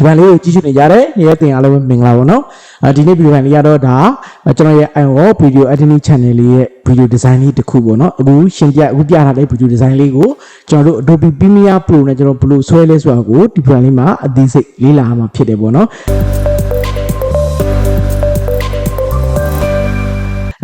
ဒီပိုင်းလေးကိုကြည့်ရှုနေကြတဲ့နေတဲ့တင်အားလုံးပဲမင်္ဂလာပါနော်အဲဒီနေ့ဗီဒီယိုပိုင်းလေးကတော့ဒါကျွန်တော်ရဲ့ IO Video Editing Channel လေးရဲ့ Video Design လေးတစ်ခုပေါ့နော်အခုရှင်းပြအခုပြထားတဲ့ Video Design လေးကိုကျွန်တော်တို့ Adobe Premiere Pro နဲ့ကျွန်တော်ဘယ်လိုဆွဲလဲဆိုတာကိုဒီ plan လေးမှာအသေးစိတ်လေ့လာမှာဖြစ်တယ်ပေါ့နော်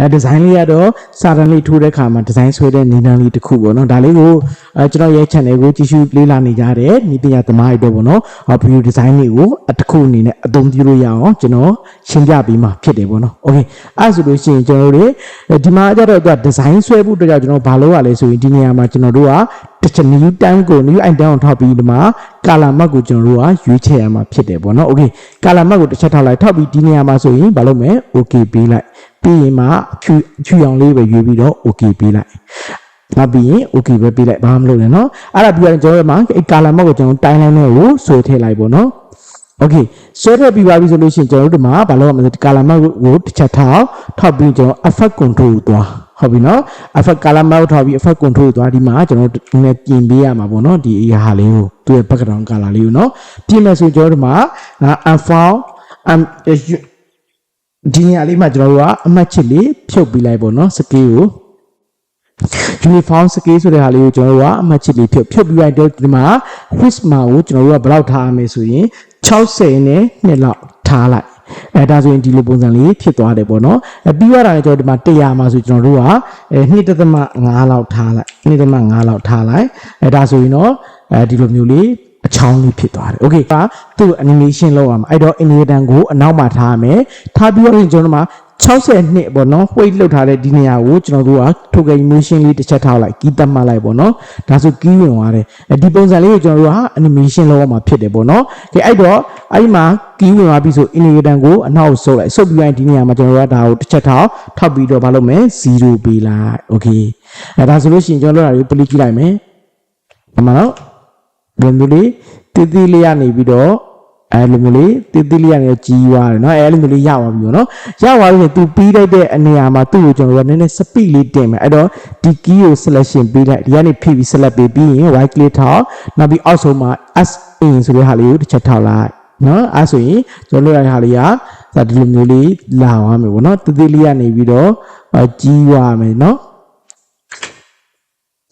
အဲဒီဇိုင်းလေးကတော့စာတန်လေးထိုးတဲ့ခါမှာဒီဇိုင်းဆွဲတဲ့နေတန်းလေးတစ်ခုပေါ့နော်ဒါလေးကိုအဲကျွန်တော်ရဲ့ channel ကိုကြည့်ရှုလေးလာနေကြတဲ့ဤပညာသမားတွေတော့ပေါ့နော်ဟော video design လေးကိုအတစ်ခုအနေနဲ့အသုံးပြုလို့ရအောင်ကျွန်တော်ရှင်းပြပေးမှာဖြစ်တယ်ပေါ့နော် okay အဲ့ဆိုလို့ရှိရင်ကျွန်တော်တို့ဒီမှာကြတော့သူက design ဆွဲဖို့အတွက်ကြောင့်ကျွန်တော်ဘာလုပ်ရလဲဆိုရင်ဒီနေရာမှာကျွန်တော်တို့ကတစ်ချက် new time ကို new item ကိုထောက်ပြီးဒီမှာ color map ကိုကျွန်တော်တို့ကရွေးချယ်ရမှာဖြစ်တယ်ပေါ့နော် okay color map ကိုတစ်ချက်ထောက်လိုက်ထောက်ပြီးဒီနေရာမှာဆိုရင်ဘာလုပ်မလဲ okay ပေးလိုက် ပြီးရင်မှဖြူဖြူရောင်လေးပဲရွေးပြီးတော့ okay ပေးလိုက်နောက်ပြီးရင် okay ပဲပေးလိုက်ဘာမှမလုပ်နဲ့နော်အဲ့ဒါပြီးရင်ကျွန်တော်တို့မှာအဲ့ color mode ကိုကျွန်တော်တိုင်းလိုင်းလေးကိုဆွဲထည့်လိုက်ပေါ့နော် okay ဆွဲထည့်ပြီးပါပြီဆိုလို့ရှိရင်ကျွန်တော်တို့ဒီမှာဘာလုပ်ရမလဲ color mode ကိုတစ်ချက်ထောက်ထောက်ပြီးကျွန်တော် effect control ကိုသွားဟုတ်ပြီနော် effect color mode ထောက်ပြီး effect control သွားဒီမှာကျွန်တော်တို့နည်းပြင်ပေးရမှာပေါ့နော်ဒီအရာဟာလေးကိုသူ့ရဲ့ background color လေးကိုနော်ပြင်မယ်ဆိုရင်ကျွန်တော်တို့ဒီမှာ unfound ဒီနေရာလေးမှာကျွန်တော်တို့ကအမှတ်ချစ်လေးဖြုတ်ပေးလိုက်ပေါ့နော် scale ကို uniform scale ဆိုတဲ့ဟာလေးကိုကျွန်တော်တို့ကအမှတ်ချစ်လေးဖြုတ်ဖြုတ်ပြီးလိုက်တော့ဒီမှာ Prisma ကိုကျွန်တော်တို့ကဘယ်လောက်ထားရမလဲဆိုရင်60နဲ့2လောက်ထားလိုက်အဲဒါဆိုရင်ဒီလိုပုံစံလေးဖြစ်သွားတယ်ပေါ့နော်အဲပြီးရတာလည်းကျွန်တော်ဒီမှာ100မှာဆိုကျွန်တော်တို့ကအဲ2.5လောက်ထားလိုက်2.5လောက်ထားလိုက်အဲဒါဆိုရင်တော့အဲဒီလိုမျိုးလေး အချောင်းလေးဖြစ်သွားတယ်။ Okay ပါသူ့ animation လောက်အောင်အဲ့တော့ animation ကိုအနောက်မှာထားရမယ်။ထားပြီးတော့ကျွန်တော်တို့မှာ62ပေါ့နော် weight လောက်ထားတဲ့ဒီနေရာကိုကျွန်တော်တို့က token motion လေးတစ်ချက်ထားလိုက် key တက်မှတ်လိုက်ပေါ့နော်။ဒါဆို key ဝင်သွားတယ်။အဲဒီပုံစံလေးကိုကျွန်တော်တို့က animation လောက်အောင်မှာဖြစ်တယ်ပေါ့နော်။ကဲအဲ့တော့အဲ့ဒီမှာ key ဝင်သွားပြီဆို animation ကိုအနောက်ဆုပ်လိုက်ဆုပ်ပြီးရင်ဒီနေရာမှာကျွန်တော်တို့ကဒါကိုတစ်ချက်ထောက်ထောက်ပြီးတော့မလုပ်မယ်0ပေးလိုက်။ Okay ။အဲဒါဆိုလို့ရှိရင်ကျွန်တော်တို့ကပလိကြည့်လိုက်မယ်။ဒီမှာတော့ ဒီမျိုးလေးတည်တည်လေးရနေပြီးတော့အဲလိုမျိုးလေးတည်တည်လေးရနေကြီးသွားတယ်เนาะအဲလိုမျိုးလေးရသွားပြီပေါ့เนาะရသွားပြီဆိုသူပြီးလိုက်တဲ့အနေရာမှာသူ့ကိုကျွန်တော်တို့ကနည်းနည်း speed လေးတင်မယ်အဲ့တော့ဒီ key ကို selection ပေးလိုက်ဒီကနေဖိပြီး select ပေးပြီးရင် right click ထောက်နောက်ပြီးအောက်ဆုံးမှာ s in ဆိုတဲ့ဟာလေးကိုတစ်ချက်ထောက်လိုက်เนาะအဲဆိုရင်ကျွန်တော်တို့ရတဲ့ဟာလေးကဒါဒီလိုမျိုးလေးလာသွားမယ်ပေါ့เนาะတည်တည်လေးရနေပြီးတော့ကြီးသွားမယ်เนาะ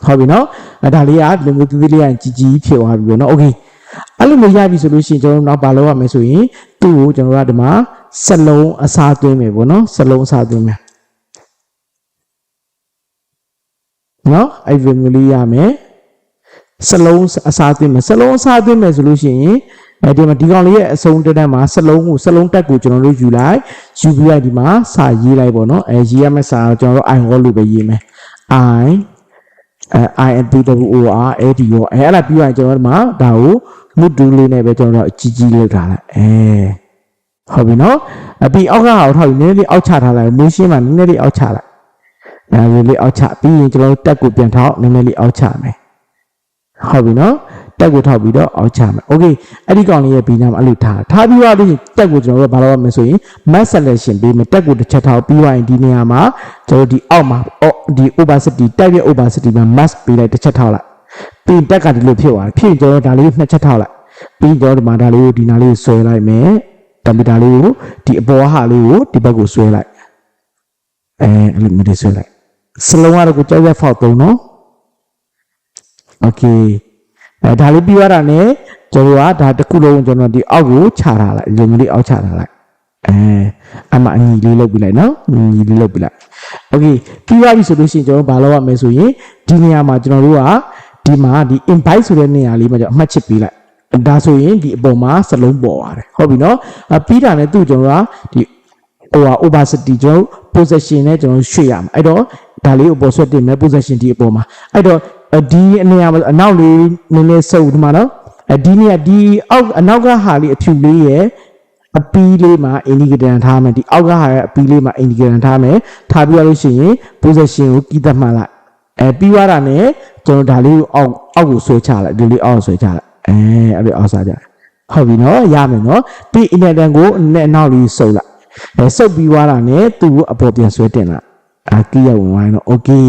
ဟုတ်ပြီနော်အဲဒါလေးကဒီလိုမျိုးသေးသေးလေးကကြီးကြီးဖြစ်သွားပြီပေါ့နော်โอเคအဲ့လိုမျိုးရပြီဆိုလို့ရှိရင်ကျွန်တော်တို့နောက်ဘာလုပ်ရမလဲဆိုရင်သူ့ကိုကျွန်တော်တို့ကဒီမှာစလုံးအစားသွင်းမယ်ပေါ့နော်စလုံးအစားသွင်းမယ်နော်အဲ့ဒီမျိုးလေးရမယ်စလုံးအစားသွင်းမယ်စလုံးအစားသွင်းမယ်ဆိုလို့ရှိရင်အဲဒီမှာဒီကောင်လေးရဲ့အစုံတက်တက်မှာစလုံးကိုစလုံးတက်ကိုကျွန်တော်တို့ယူလိုက်ယူပြီးလိုက်ဒီမှာစာရေးလိုက်ပေါ့နော်အဲရေးရမယ့်စာကိုကျွန်တော်တို့ i ဟောလို့ပဲရေးမယ် i အဲ I N P W O R A D O အဲအဲ့ဒါပြီးရင်ကျွန်တော်တို့မှာဒါကိုမုဒူလေးနဲ့ပဲကျွန်တော်တို့အကြီးကြီးလောက်ထားလိုက်အဲဟုတ်ပြီနော်အပြီးအောက်ကဟာကိုထောက်ပြီးနည်းနည်းလေးအောက်ချထားလိုက်မင်းရှင်းမှာနည်းနည်းလေးအောက်ချလိုက်အဲလေးလေးအောက်ချပြီးရင်ကျွန်တော်တို့တက်ကိုပြန်ထောက်နည်းနည်းလေးအောက်ချမယ်ဟုတ်ပြီနော် တက်ကိုထောက်ပြီးတော့အောက်ချမယ် okay အဲ့ဒီကောင်လေးရဲ့ဘီနာမှာအဲ့လိုထားထားပြီးတော့တက်ကိုကျွန်တော်တို့ဘာလို့ရမလဲဆိုရင် mass selection ပေးမယ်တက်ကိုတစ်ချက်ထောက်ပြီးသွားရင်ဒီနေရာမှာကျွန်တော်ဒီအောက်မှာဒီ opacity တက်ရဲ့ opacity မှာ mass ပေးလိုက်တစ်ချက်ထောက်လိုက်ပြီးတက်ကဒီလိုဖြစ်သွားတယ်ဖြစ်ရင်ကျွန်တော်ဒါလေးနှစ်ချက်ထောက်လိုက်ပြီးကျွန်တော်ဒီမှာဒါလေးကိုဒီနာလေးကိုဆွဲလိုက်မယ်တမီတာလေးကိုဒီအပေါ်ဟာလေးကိုဒီဘက်ကိုဆွဲလိုက်အဲအဲ့လိုမျိုးတွေဆွဲလိုက်စလုံးကတော့ကြောက်ရက်ဖောက်သုံးနော် okay အဲဒါလေးပြီးရတာ ਨੇ ကျွန်တော်ကဒါတစ်ခုလုံးကျွန်တော်ဒီအောက်ကိုခြာထားလိုက်လုံလေးအောက်ခြာထားလိုက်အဲအမအညီလေးလုပ်ပြလိုက်နော်ညီလေးလုပ်ပြလိုက်โอเคပြီးသွားပြီဆိုလို့ရှိရင်ကျွန်တော်ဘာလုပ်ရမလဲဆိုရင်ဒီနေရာမှာကျွန်တော်တို့ကဒီမှာဒီ invite ဆိုတဲ့နေရာလေးမှာကျွန်တော်အမှတ်ချစ်ပေးလိုက်ဒါဆိုရင်ဒီအပေါ်မှာစလုံးပေါ်ပါတယ်ဟုတ်ပြီနော်အပြီးတာနဲ့သူ့ကျွန်တော်ကဒီဟိုဟာ opacity ကျွန်တော် possession နဲ့ကျွန်တော်ရွှေ့ရမှာအဲ့တော့ဒါလေးကိုပေါ်ဆွဲတင်မယ် possession ဒီအပေါ်မှာအဲ့တော့ ဒီအနေရာမှာအနောက်လေးနည်းနည်းစုပ်ဒီမှာနော်အဲဒီနေရာဒီအောက်အနောက်ကဟာလေးအဖြူလေးရဲ့အပီးလေးမှာ indicator ထားမယ်ဒီအောက်ကဟာရဲ့အပီးလေးမှာ indicator ထားမယ်ထားပြီးရလို့ရှိရင် position ကိုကီးသက်မှတ်လိုက်အဲပြီးသွားတာ ਨੇ ကျွန်တော်ဒါလေးကိုအောက်အောက်ကိုဆွဲချလိုက်ဒီလေးအောက်ဆွဲချလိုက်အဲအဲ့လိုအောက်စားကြဟုတ်ပြီနော်ရမယ်နော်ပြီး indicator ကိုအနဲ့အနောက်လေးစုပ်လိုက်အဲစုပ်ပြီးသွားတာ ਨੇ သူ့ကိုအပေါ်ပြန်ဆွဲတင်လိုက်အာကီးရဝင်ဝိုင်းတော့ okay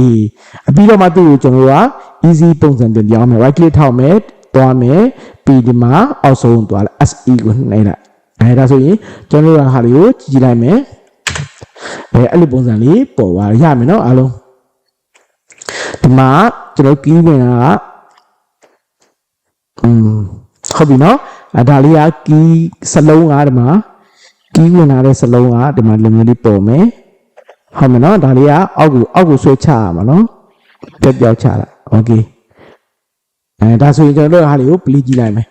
အပြီးတော့မှသူ့ကိုကျွန်တော်တို့က easy ပုံစံတင်ပြောင်းမယ် right click ထောက်မယ်သွားမယ်ပြီးဒီမှာအောက်ဆုံးသွားလိုက် SE ကိုနှိမ့်လိုက်အဲဒါဆိုရင်ကျွန်တော်တို့ကဟာလေးကိုကြည့်လိုက်မယ်အဲအဲ့လိုပုံစံလေးပေါ်သွားရမယ်နော်အားလုံးဒီမှာကျွန်တော်ကီးဝင်တာကอืมဟုတ်ပြီနော်အဲဒါလေးကကီးစလုံးကဒီမှာကီးဝင်လာတဲ့စလုံးကဒီမှာလိုမျိုးလေးပေါ်မယ်ဟုတ်မယ်နော်ဒါလေးကအောက်ကိုအောက်ကိုဆွဲချရမှာနော်ပြက်ပြောက်ချတာ โอเคအဲဒါဆိုရင်ကျွန်တော်တို့ဟာလေးကိုပလီကြည့်လိုက်မယ်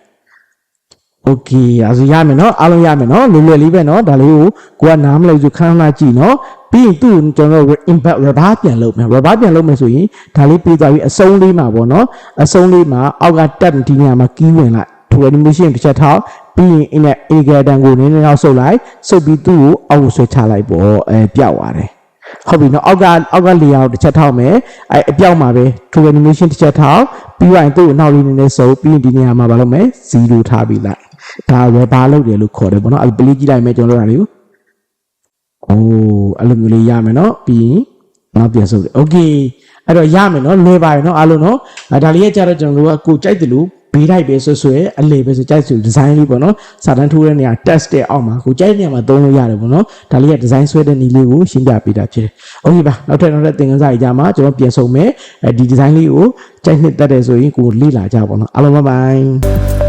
โอเคအဲဆိုရမယ်နော်အားလုံးရမယ်နော်လွယ်လွယ်လေးပဲနော်ဒါလေးကိုကိုကနားမလိုက်ဆိုခဏခဏကြည့်နော်ပြီးရင်သူ့ကျွန်တော်တို့ impact rubber ပြန်လုပ်မယ် rubber ပြန်လုပ်မယ်ဆိုရင်ဒါလေးပြီးသွားပြီအစုံလေးမှာပေါ့နော်အစုံလေးမှာအောက်ကတက်ဒီနေရာမှာကီးဝင်လိုက်ထူ animation တစ်ချက်ထောက်ပြီးရင် in နဲ့ indicator ကိုနည်းနည်းတော့ဆုပ်လိုက်ဆုပ်ပြီးသူ့ကိုအောက်ကိုဆွဲချလိုက်ပေါ့အဲပြောက်သွားတယ် ဟုတ်ပြီနော်အောက်ကအောက်ကလေအောင်တစ်ချက်ထောက်မယ်အဲအပြောက်မှာပဲ true animation တစ်ချက်ထောက်ပြီးရင်သူ့ကိုနောက်လေးနည်းနည်းစုပ်ပြီးရင်ဒီနေရာမှာဘာလုပ်မလဲ0ထားပြီးလိုက်ဒါပဲဘာလုပ်တယ်လို့ခေါ်တယ်ပေါ့နော်အဲ့ပလေးကြည့်လိုက်မယ်ကျွန်တော်တို့ကလေအိုးအဲ့လိုမျိုးလေးရမယ်နော်ပြီးရင်နောက်ပြန်စုပ်တယ် okay အဲ့တော့ရမယ်နော်လွယ်ပါတယ်နော်အားလုံးနော်အဲဒါလေးရဲ့ကြတော့ကျွန်တော်တို့ကကိုကြိုက်တယ်လို့ ဘေးလိုက်ပဲဆွဆွဲအလေပဲဆိုကြိုက်ဆိုဒီဇိုင်းလေးပေါ့နော်စာတန်းထိုးတဲ့နေရာ test တဲ့အောက်မှာကိုကြိုက်တဲ့နေရာမှာသုံးလို့ရတယ်ပေါ့နော်ဒါလေးရဲ့ဒီဇိုင်းဆွဲတဲ့နည်းလေးကိုရှင်းပြပေးတာဖြစ်တယ်။ Okay ပါနောက်ထပ်နောက်ထပ်သင်ခန်းစာကြီးကြမှာကျွန်တော်ပြန်ဆုံးမယ်အဲဒီဒီဇိုင်းလေးကိုကြိုက်နှစ်တက်တယ်ဆိုရင်ကိုလေ့လာကြပါတော့အားလုံးဘိုင်ဘိုင်